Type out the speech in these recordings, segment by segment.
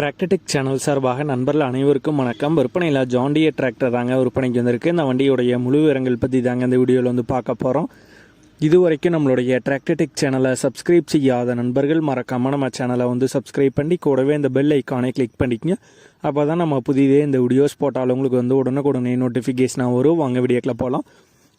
Tractor Tech channel சார்பாக நண்பர்கள் அனைவருக்கும் வணக்கம். விற்பனையில் ஜாண்டிய டிராக்டர் தாங்க விற்பனைக்கு வந்திருக்கு. இந்த வண்டியுடைய முழு விவரங்கள் பற்றி தாங்க இந்த வீடியோவில் வந்து பார்க்க போகிறோம் இது வரைக்கும் நம்மளுடைய டிராக்டர்டெக் சேனலை சப்ஸ்கிரைப் செய்யாத நண்பர்கள் மறக்காமல் நம்ம சேனலை வந்து சப்ஸ்கிரைப் பண்ணி கூடவே இந்த பெல் ஐக்கானை கிளிக் பண்ணிக்கங்க. அப்போ தான் நம்ம புதிதே இந்த வீடியோஸ் போட்டாலும் உங்களுக்கு வந்து உடனுக்குடனே நோட்டிஃபிகேஷனாக வரும். வாங்க வீடியோக்கில் போகலாம்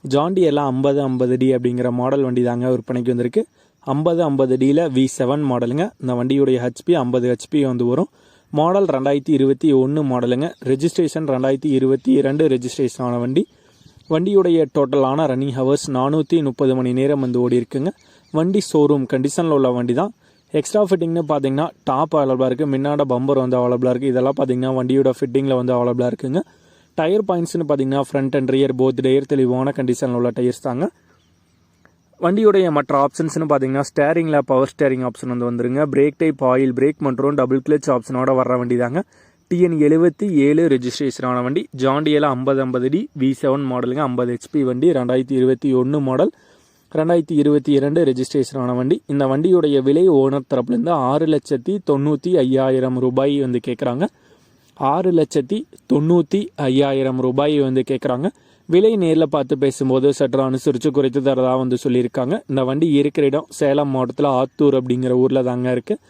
ஜாண்டியெல்லாம் ஐம்பது ஐம்பது டி அப்படிங்கிற மாடல் வண்டி தாங்க விற்பனைக்கு வந்திருக்கு. ஐம்பது ஐம்பது டியில் வி செவன் மாடலுங்க இந்த வண்டியுடைய ஹெச்பி ஐம்பது ஹெச்பி வந்து வரும். மாடல் ரெண்டாயிரத்தி இருபத்தி ஒன்று மாடலுங்க. ரெஜிஸ்ட்ரேஷன் ரெண்டாயிரத்தி இருபத்தி இரண்டு ரெஜிஸ்ட்ரேஷன் ஆன வண்டி. வண்டியுடைய டோட்டலான ரன்னிங் ஹவர்ஸ் நானூற்றி முப்பது மணி நேரம் வந்து ஓடி இருக்குங்க. வண்டி ஷோரூம் கண்டிஷனில் உள்ள வண்டி தான் எக்ஸ்ட்ரா ஃபிட்டிங்னு பார்த்தீங்கன்னா டாப் அவைலபிளாக இருக்குது முன்னாட பம்பர் வந்து அவைலபிளாக இருக்குது இதெல்லாம் பார்த்தீங்கன்னா வண்டியோட ஃபிட்டிங்கில் வந்து அவைலபிளாக இருக்குங்க. டயர் பாயிண்ட்ஸ்னு பார்த்தீங்கன்னா front and rear both tyre தெளிவான கண்டிஷனில் உள்ள டயர்ஸ் தாங்க. வண்டியுடைய மற்ற ஆப்ஷன்ஸ்னு பார்த்தீங்கன்னா ஸ்டேரிங்கில் பவர் ஸ்டேரிங் ஆப்ஷன் வந்து வந்துருங்க. பிரேக் டைப் ஆயில் பிரேக் மற்றும் டபுள் கிளச் ஆப்ஷனோட வர வண்டி தாங்க டிஎன் எழுபத்தி ஏழு ரெஜிஸ்ட்ரேஷனான வண்டி. ஜாண்டியில் ஐம்பது ஐம்பது டி வி செவன் மாடலுங்க ஐம்பது ஹெச்பி வண்டி ரெண்டாயிரத்தி இருபத்தி ஒன்று மாடல் ரெண்டாயிரத்தி இருபத்தி இரண்டு ரெஜிஸ்ட்ரேஷனான வண்டி. இந்த வண்டியுடைய விலை ஓனர் தரப்புலேருந்து ஆறு லட்சத்தி தொண்ணூற்றி ஐயாயிரம் ரூபாய் வந்து கேட்குறாங்க ஆறு லட்சத்தி தொண்ணூற்றி ஐயாயிரம் ரூபாய் வந்து கேட்குறாங்க விலை நேரில் பார்த்து பேசும்போது சற்று அனுசரித்து குறைத்து தரதாக வந்து சொல்லியிருக்காங்க. இந்த வண்டி இருக்கிற இடம் சேலம் மாவட்டத்தில் ஆத்தூர் அப்படிங்கிற ஊரில் தாங்க இருக்குது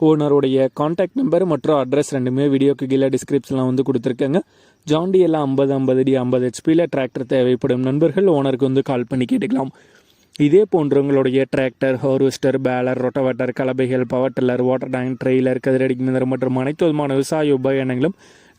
ஓனருடைய காண்டாக்ட் நம்பர் மற்றும் அட்ரஸ் ரெண்டுமே வீடியோக்கு கீழே டிஸ்கிரிப்ஷனில் வந்து கொடுத்துருக்கேங்க. ஜாண்டி எல்லாம் ஐம்பது ஐம்பது அடி ஐம்பது ஹெச்பியில் டிராக்டர் தேவைப்படும். நண்பர்கள் ஓனருக்கு வந்து கால் பண்ணி கேட்டுக்கலாம். இதே போன்றவங்களுடைய tractor harvester baler rotavator கலபைகள் power tiller water tank trailer கதிரடி மிதர் மற்றும் அனைத்து விதமான விவசாய உபகரணங்களும்